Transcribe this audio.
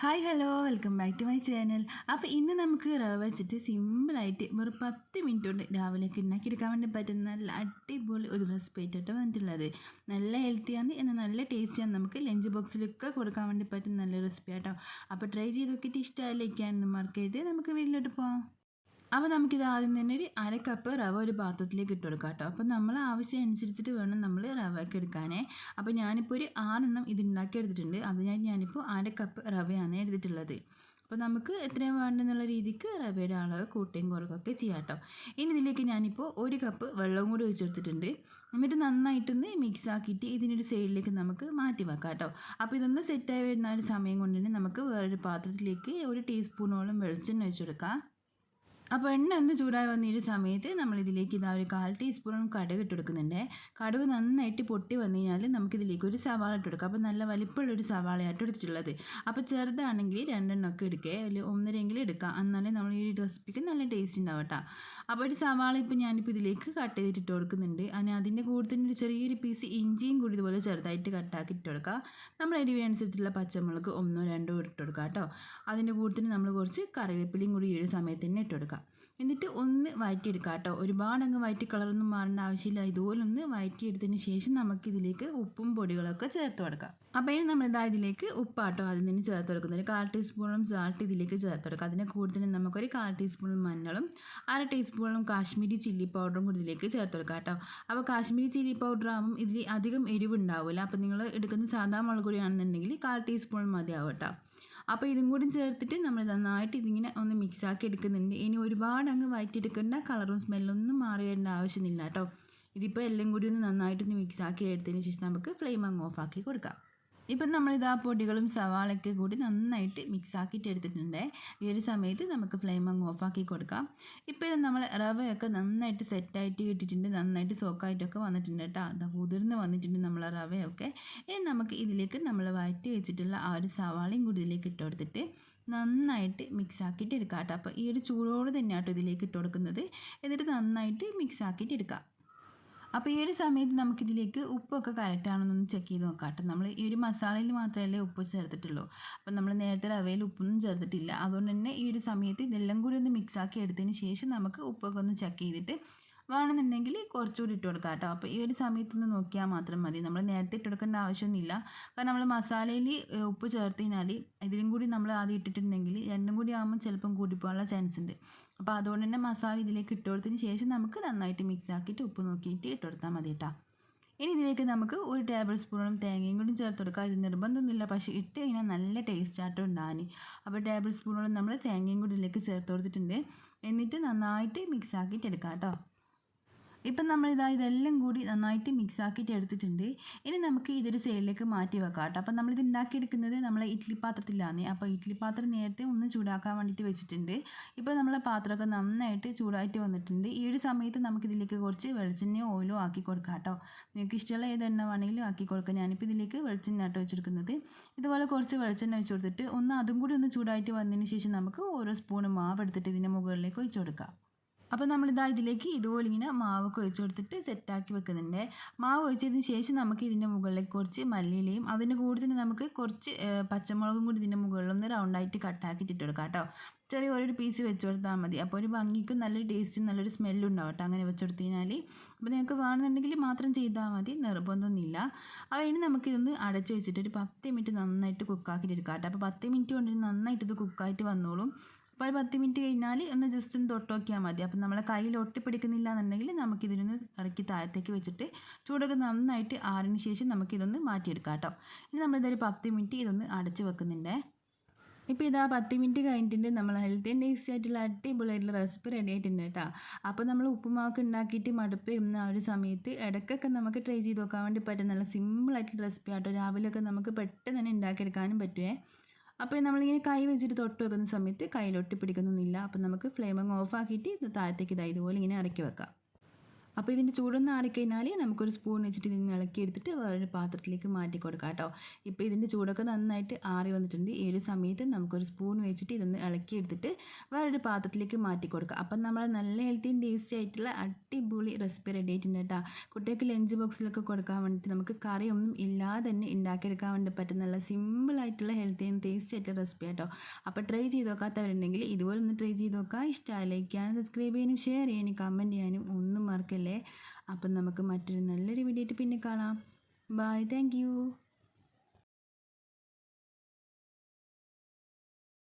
Hi hello. Welcome back to my channel. അപ്പോൾ ഇന്ന് നമുക്ക് റവ വെച്ചിട്ട് സിമ്പിളായിട്ട് വെറും പത്ത് മിനിറ്റ് കൊണ്ട് രാവിലേക്ക് ഉണ്ടാക്കിയെടുക്കാൻ വേണ്ടി പറ്റുന്ന നല്ല അടിപൊളി ഒരു റെസിപ്പി ആയിട്ടാണ് വന്നിട്ടുള്ളത്. നല്ല ഹെൽത്തിയാണ് എന്നാൽ നല്ല ടേസ്റ്റിയാണ് നമുക്ക് ലഞ്ച് ബോക്സിലൊക്കെ കൊടുക്കാൻ വേണ്ടി പറ്റുന്ന നല്ല റെസിപ്പി ആട്ടോ അപ്പോൾ ട്രൈ ചെയ്ത് നോക്കിയിട്ട് ഇഷ്ടമായില്ലേക്കാണെന്ന് മാർക്ക് നമുക്ക് വീട്ടിലോട്ട് പോകാം അപ്പോൾ നമുക്കിത് ആദ്യം തന്നെ ഒരു അര കപ്പ് റവ ഒരു പാത്രത്തിലേക്ക് ഇട്ട് കൊടുക്കാം കേട്ടോ. അപ്പോൾ നമ്മൾ ആവശ്യം അനുസരിച്ചിട്ട് വേണം നമ്മൾ റവയൊക്കെ എടുക്കാനേ. അപ്പോൾ ഞാനിപ്പോൾ ഒരു ആറെണ്ണം ഇത് ഉണ്ടാക്കി എടുത്തിട്ടുണ്ട് അതിനായിട്ട് ഞാനിപ്പോൾ അര കപ്പ് റവയാണ് എടുത്തിട്ടുള്ളത്. അപ്പോൾ നമുക്ക് എത്രയും വേണ്ടെന്നുള്ള രീതിക്ക് റവയുടെ അളവ് കൂട്ടുകയും കുറക്കൊക്കെ ചെയ്യാം കേട്ടോ. ഇനി ഇതിലേക്ക് ഞാനിപ്പോൾ ഒരു കപ്പ് വെള്ളം കൂടി ഒഴിച്ചെടുത്തിട്ടുണ്ട്. എന്നിട്ട് നന്നായിട്ടൊന്ന് മിക്സ് ആക്കിയിട്ട് ഇതിനൊരു സൈഡിലേക്ക് നമുക്ക് മാറ്റി വെക്കാം കേട്ടോ. അപ്പോൾ ഇതൊന്ന് സെറ്റായി വരുന്ന ഒരു സമയം കൊണ്ട് തന്നെ നമുക്ക് വേറൊരു പാത്രത്തിലേക്ക് ഒരു ടീസ്പൂണോളം വെളിച്ചെണ്ണ ഒഴിച്ചെടുക്കാം അപ്പോൾ എണ്ണ ഒന്ന് ചൂടായി വന്നിരുന്ന സമയത്ത് നമ്മൾ ഇതിലേക്ക് ഇതാ ഒരു കാൽ ടീസ്പൂൺ കടുക് ഇട്ട് കൊടുക്കുന്നുണ്ട്. കടുക് നന്നായിട്ട് പൊട്ടി വന്നു കഴിഞ്ഞാൽ നമുക്കിതിലേക്ക് ഒരു സവാള ഇട്ട് കൊടുക്കാം. അപ്പോൾ നല്ല വലിപ്പമുള്ളൊരു സവാളയായിട്ട് എടുത്തിട്ടുള്ളത്. അപ്പോൾ ചെറുതാണെങ്കിൽ രണ്ടെണ്ണം ഒക്കെ എടുക്കുക അല്ലെങ്കിൽ ഒന്നരെങ്കിലും എടുക്കാം. എന്നാലേ നമ്മൾ ഈ റെസിപ്പിക്ക് നല്ല ടേസ്റ്റ് ഉണ്ടാവും കേട്ടോ. അപ്പോൾ ഒരു സവാള ഇപ്പോൾ ഞാനിപ്പോൾ ഇതിലേക്ക് കട്ട് ചെയ്തിട്ട് കൊടുക്കുന്നുണ്ട്. അതിന് അതിന്റെ കൂടെ തന്നെ ഒരു ചെറിയൊരു പീസ് ഇഞ്ചിയും കൂടി ഇതുപോലെ ചെറുതായിട്ട് കട്ടാക്കി ഇട്ട് കൊടുക്കുക നമ്മൾ എരിവ് അനുസരിച്ചുള്ള പച്ചമുളക് ഒന്നോ രണ്ടോ ഇട്ട് കൊടുക്കുക കേട്ടോ. അതിന്റെ കൂടെ തന്നെ നമ്മൾ കുറച്ച് കറിവേപ്പിലയും കൂടി ഈ ഒരു സമയത്ത് തന്നെ ഇട്ട് എന്നിട്ട് ഒന്ന് വഴറ്റിയെടുക്കുക കേട്ടോ. ഒരുപാട് അങ്ങ് വയറ്റി കളറൊന്നും മാറേണ്ട ആവശ്യമില്ല. ഇതുപോലെ ഒന്ന് വഴറ്റിയെടുത്തതിന് ശേഷം നമുക്ക് ഇതിലേക്ക് ഉപ്പും പൊടികളൊക്കെ ചേർത്ത് കൊടുക്കാം. അപ്പോൾ ഇനി നമ്മൾ ഇതാ ഇതിലേക്ക് ഉപ്പാട്ടോ അതിൽ നിന്ന് ചേർത്ത് കൊടുക്കുന്നത്. കാൽ ടീസ്പൂണും സാൾട്ട് ഇതിലേക്ക് ചേർത്ത് കൊടുക്കുക. അതിന്റെ കൂടുതൽ നമുക്കൊരു കാൽ ടീസ്പൂൺ മഞ്ഞളും അര ടീസ്പൂണും കാശ്മീരി ചില്ലി പൗഡറും കൂടി ഇതിലേക്ക് ചേർത്ത് കൊടുക്കുക കേട്ടോ. അപ്പോൾ കാശ്മീരി ചില്ലി പൗഡർ ആകുമ്പം ഇതിൽ അധികം എരിവ് ഉണ്ടാവില്ല അപ്പോൾ നിങ്ങൾ എടുക്കുന്ന സാധാ മുളക് പൊടിയാണെന്നുണ്ടെങ്കിൽ കാൽ ടീസ്പൂൺ മതിയാവും കേട്ടോ. അപ്പോൾ ഇതും കൂടി ചേർത്തിട്ട് നമ്മൾ നന്നായിട്ട് ഇതിങ്ങനെ ഒന്ന് മിക്സ് ആക്കി എടുക്കുന്നുണ്ട്. ഇനി ഒരുപാട് അങ്ങ് വയറ്റിയെടുക്കേണ്ട കളറും സ്മെല്ലൊന്നും മാറി വരേണ്ട ആവശ്യമില്ല കേട്ടോ. ഇതിപ്പോൾ എല്ലാം കൂടി ഒന്ന് നന്നായിട്ടൊന്ന് മിക്സ് ആക്കി എടുത്തതിന് ശേഷം നമുക്ക് ഫ്ലെയിം അങ്ങ് ഓഫാക്കി കൊടുക്കാം. ഇപ്പം നമ്മളിത് പൊടികളും സവാളയൊക്കെ കൂടി നന്നായിട്ട് മിക്സ് ആക്കിയിട്ട് എടുത്തിട്ടുണ്ട് ഈ ഒരു സമയത്ത് നമുക്ക് ഫ്ലെയിം അങ്ങ് ഓഫാക്കി കൊടുക്കാം. ഇപ്പോൾ ഇത് നമ്മൾ റവയൊക്കെ നന്നായിട്ട് സെറ്റായിട്ട് കിട്ടിയിട്ടുണ്ട്. നന്നായിട്ട് സോക്കായിട്ടൊക്കെ വന്നിട്ടുണ്ട് കേട്ടോ. അത് കുതിർന്ന് വന്നിട്ടുണ്ട് നമ്മൾ റവയൊക്കെ. ഇനി നമുക്ക് ഇതിലേക്ക് നമ്മൾ വഴറ്റി വെച്ചിട്ടുള്ള ആ ഒരു സവാളയും കൂടി ഇതിലേക്ക് ഇട്ട് കൊടുത്തിട്ട് നന്നായിട്ട് മിക്സ് ആക്കിയിട്ട് എടുക്കാം കേട്ടോ. അപ്പോൾ ഈ ഒരു ചൂടോട് തന്നെയാട്ടോ ഇതിലേക്ക് ഇട്ട് കൊടുക്കുന്നത്. എന്നിട്ട് നന്നായിട്ട് മിക്സ് ആക്കിയിട്ട് എടുക്കാം അപ്പോൾ ഈ ഒരു സമയത്ത് നമുക്കിതിലേക്ക് ഉപ്പൊക്കെ കറക്റ്റ് ആണെന്നൊന്ന് ചെക്ക് ചെയ്ത് നോക്കാം കേട്ടോ നമ്മൾ ഈ ഒരു മസാലയിൽ മാത്രമല്ലേ ഉപ്പ് ചേർത്തിട്ടുള്ളൂ. അപ്പം നമ്മൾ നേരത്തെ റവയിൽ ഉപ്പൊന്നും ചേർത്തിട്ടില്ല. അതുകൊണ്ട് തന്നെ ഈ ഒരു സമയത്ത് ഇതെല്ലാം കൂടി ഒന്ന് മിക്സ് ആക്കി എടുത്തതിന് ശേഷം നമുക്ക് ഉപ്പൊക്കെ ഒന്ന് ചെക്ക് ചെയ്തിട്ട് വേണമെന്നുണ്ടെങ്കിൽ കുറച്ചുകൂടി ഇട്ട് കൊടുക്കാം കേട്ടോ. അപ്പോൾ ഈ ഒരു സമയത്ത് നിന്ന് നോക്കിയാൽ മാത്രം മതി. നമ്മൾ നേരത്തെ ഇട്ട് കൊടുക്കേണ്ട ആവശ്യമൊന്നുമില്ല. കാരണം നമ്മൾ മസാലയിൽ ഉപ്പ് ചേർത്ത് കഴിഞ്ഞാൽ ഇതിലും കൂടി നമ്മൾ ആദ്യം ഇട്ടിട്ടുണ്ടെങ്കിൽ രണ്ടും കൂടി ആകുമ്പോൾ ചിലപ്പം കൂടിപ്പോകാനുള്ള ചാൻസ് ഉണ്ട്. അപ്പോൾ അതുകൊണ്ട് തന്നെ മസാല ഇതിലേക്ക് ഇട്ട് കൊടുത്തതിന് ശേഷം നമുക്ക് നന്നായിട്ട് മിക്സ് ആക്കിയിട്ട് ഉപ്പ് നോക്കിയിട്ട് ഇട്ട് കൊടുത്താൽ മതി കേട്ടോ. ഇനി ഇതിലേക്ക് നമുക്ക് ഒരു ടേബിൾ സ്പൂണും തേങ്ങയും കൂടി ചേർത്ത് കൊടുക്കുക ഇത് നിർബന്ധമൊന്നുമില്ല. പക്ഷേ ഇട്ട് കഴിഞ്ഞാൽ നല്ല ടേസ്റ്റ് ആയിട്ട് ഉണ്ടാകാൻ അപ്പോൾ ടേബിൾ സ്പൂണോളം നമ്മൾ തേങ്ങയും കൂടി ഇതിലേക്ക് ചേർത്ത് കൊടുത്തിട്ടുണ്ട്. എന്നിട്ട് നന്നായിട്ട് മിക്സ് ആക്കിയിട്ട് എടുക്കാം കേട്ടോ. ഇപ്പം നമ്മളിതാ ഇതെല്ലാം കൂടി നന്നായിട്ട് മിക്സ് ആക്കിയിട്ട് എടുത്തിട്ടുണ്ട്. ഇനി നമുക്ക് ഇതൊരു സൈഡിലേക്ക് മാറ്റി വെക്കാം കേട്ടോ. അപ്പം നമ്മളിത് ഉണ്ടാക്കിയെടുക്കുന്നത് നമ്മൾ ഇഡ്ഡലി പാത്രത്തിലാണ്. അപ്പോൾ ഇഡ്ഡലി പാത്രം നേരത്തെ ഒന്ന് ചൂടാക്കാൻ വേണ്ടിയിട്ട് വെച്ചിട്ടുണ്ട്. ഇപ്പോൾ നമ്മളെ പാത്രമൊക്കെ നന്നായിട്ട് ചൂടായിട്ട് വന്നിട്ടുണ്ട്. ഈ ഒരു സമയത്ത് നമുക്കിതിലേക്ക് കുറച്ച് വെളിച്ചെണ്ണയോ ഓയിലോ ആക്കി കൊടുക്കാം കേട്ടോ. നിങ്ങൾക്ക് ഇഷ്ടമുള്ള ഏത് എണ്ണ വേണമെങ്കിലും ആക്കി കൊടുക്കാം. ഞാനിപ്പോൾ ഇതിലേക്ക് വെളിച്ചെണ്ണ ആട്ടോ വെച്ചെടുക്കുന്നത് ഇതുപോലെ കുറച്ച് വെളിച്ചെണ്ണ വെച്ച് കൊടുത്തിട്ട് ഒന്ന് അതും കൂടി ഒന്ന് ചൂടായിട്ട് വന്നതിന് ശേഷം നമുക്ക് ഓരോ സ്പൂൺ മാവ് എടുത്തിട്ട് ഇതിന്റെ മുകളിലേക്ക് ഒഴിച്ചു കൊടുക്കാം. അപ്പോൾ നമ്മളിതാ ഇതിലേക്ക് ഇതുപോലെ ഇങ്ങനെ മാവ് ഒഴിച്ച് കൊടുത്തിട്ട് സെറ്റാക്കി വെക്കുന്നുണ്ട്. മാവ് ഒഴിച്ചതിന് ശേഷം നമുക്ക് ഇതിന്റെ മുകളിലേക്ക് കുറച്ച് മല്ലിയിലയും അതിന്റെ കൂടെ തന്നെ നമുക്ക് കുറച്ച് പച്ചമുളകും കൂടി ഇതിന്റെ മുകളിലൊന്ന് റൗണ്ടായിട്ട് കട്ടാക്കിയിട്ട് ഇട്ട് കൊടുക്കാം കേട്ടോ. ചെറിയ ഒരു പീസ് വെച്ച് കൊടുത്താൽ മതി. അപ്പോൾ ഒരു ഭംഗിക്കും നല്ലൊരു ടേസ്റ്റും നല്ലൊരു സ്മെല്ലും ഉണ്ടാവും കേട്ടോ അങ്ങനെ വെച്ച് കൊടുത്തു കഴിഞ്ഞാൽ അപ്പോൾ നിങ്ങൾക്ക് വേണമെന്നുണ്ടെങ്കിൽ മാത്രം ചെയ്താൽ മതി. നിർബന്ധമൊന്നുമില്ല. അപ്പോൾ ഇനി നമുക്കിതൊന്ന് അടച്ചു വെച്ചിട്ട് ഒരു പത്ത് മിനിറ്റ് നന്നായിട്ട് കുക്കാക്കിയിട്ട് എടുക്കാം കേട്ടോ. അപ്പോൾ പത്ത് മിനിറ്റ് കൊണ്ട് നന്നായിട്ട് ഇത് കുക്കായിട്ട് വന്നോളും. അപ്പോൾ ഒരു പത്ത് മിനിറ്റ് കഴിഞ്ഞാൽ ഒന്ന് ജസ്റ്റ് ഒന്ന് തൊട്ട് നോക്കിയാൽ മതി. അപ്പം നമ്മളെ കയ്യിൽ ഒട്ടിപ്പിടിക്കുന്നില്ല എന്നുണ്ടെങ്കിൽ നമുക്കിതിനൊന്ന് ഇറക്കി താഴത്തേക്ക് വെച്ചിട്ട് ചൂടൊക്കെ നന്നായിട്ട് ആറിന് ശേഷം നമുക്കിതൊന്ന് മാറ്റിയെടുക്കാം കേട്ടോ. ഇനി നമ്മളിതൊരു പത്ത് മിനിറ്റ് ഇതൊന്ന് അടച്ച് വെക്കുന്നുണ്ട്. ഇപ്പോൾ ഇതാ പത്ത് മിനിറ്റ് കഴിഞ്ഞിട്ടുണ്ട്. നമ്മൾ ഹെൽത്തി ആൻഡ് ടേസ്റ്റി ആയിട്ടുള്ള അടിപൊളിയായിട്ടുള്ള റെസിപ്പി റെഡി ആയിട്ടുണ്ട് കേട്ടോ. അപ്പോൾ നമ്മൾ ഉപ്പുമാവൊക്കെ ഉണ്ടാക്കിയിട്ട് മടുപ്പ് എന്ന ആ ഒരു സമയത്ത് ഇടയ്ക്കൊക്കെ നമുക്ക് ട്രൈ ചെയ്ത് നോക്കാൻ വേണ്ടി പറ്റും നല്ല സിമ്പിളായിട്ടുള്ള റെസിപ്പി ആട്ടോ. രാവിലെയൊക്കെ നമുക്ക് പെട്ടെന്ന് തന്നെ ഉണ്ടാക്കിയെടുക്കാനും പറ്റുമേ അപ്പോൾ നമ്മളിങ്ങനെ കൈ വെച്ചിട്ട് തൊട്ട് വെക്കുന്ന സമയത്ത് കയ്യിൽ ഒട്ടിപ്പിടിക്കുന്നൊന്നുമില്ല അപ്പോൾ നമുക്ക് ഫ്ലെയിം ഓഫ് ആക്കിയിട്ട് ഇത് താഴത്തേക്ക് ഇതാ ഇതുപോലെ ഇങ്ങനെ ഇറക്കി വെക്കാം. അപ്പോൾ ഇതിന്റെ ചൂടൊന്ന് ആറിക്കഴിഞ്ഞാൽ നമുക്കൊരു സ്പൂൺ വെച്ചിട്ട് ഇതിന് ഇളക്കി എടുത്തിട്ട് വേറൊരു പാത്രത്തിലേക്ക് മാറ്റി കൊടുക്കാം കേട്ടോ. ഇപ്പോൾ ഇതിന്റെ ചൂടൊക്കെ നന്നായിട്ട് ആറി വന്നിട്ടുണ്ട്. ഈ ഒരു സമയത്ത് നമുക്കൊരു സ്പൂൺ വെച്ചിട്ട് ഇതൊന്ന് ഇളക്കി എടുത്തിട്ട് വേറൊരു പാത്രത്തിലേക്ക് മാറ്റി കൊടുക്കുക അപ്പം നമ്മൾ നല്ല ഹെൽത്തിയും ടേസ്റ്റി ആയിട്ടുള്ള അടിപൊളി റെസിപ്പി റെഡി ആയിട്ടുണ്ട് കേട്ടോ. കുട്ടികൾക്ക് ലഞ്ച് ബോക്സിലൊക്കെ കൊടുക്കാൻ വേണ്ടിയിട്ട് നമുക്ക് കറിയൊന്നും ഇല്ലാതെ തന്നെ ഉണ്ടാക്കിയെടുക്കാൻ വേണ്ടി പറ്റുന്ന സിമ്പിളായിട്ടുള്ള ഹെൽത്തി ആൻഡ് ടേസ്റ്റി ആയിട്ടുള്ള റെസിപ്പി കേട്ടോ. അപ്പോൾ ട്രൈ ചെയ്ത് നോക്കാത്തവരുണ്ടെങ്കിൽ ഇതുപോലെ ഒന്ന് ട്രൈ ചെയ്ത് നോക്കുക. ഇഷ്ടമായി ലൈക്ക് ചെയ്യാനും സബ്സ്ക്രൈബ് ചെയ്യാനും ഷെയർ ചെയ്യാനും കമന്റ് ചെയ്യാനും മറക്കല്ലേ അപ്പം നമുക്ക് മറ്റൊരു നല്ലൊരു വീഡിയോ ആയിട്ട് പിന്നെ കാണാം. Bye thank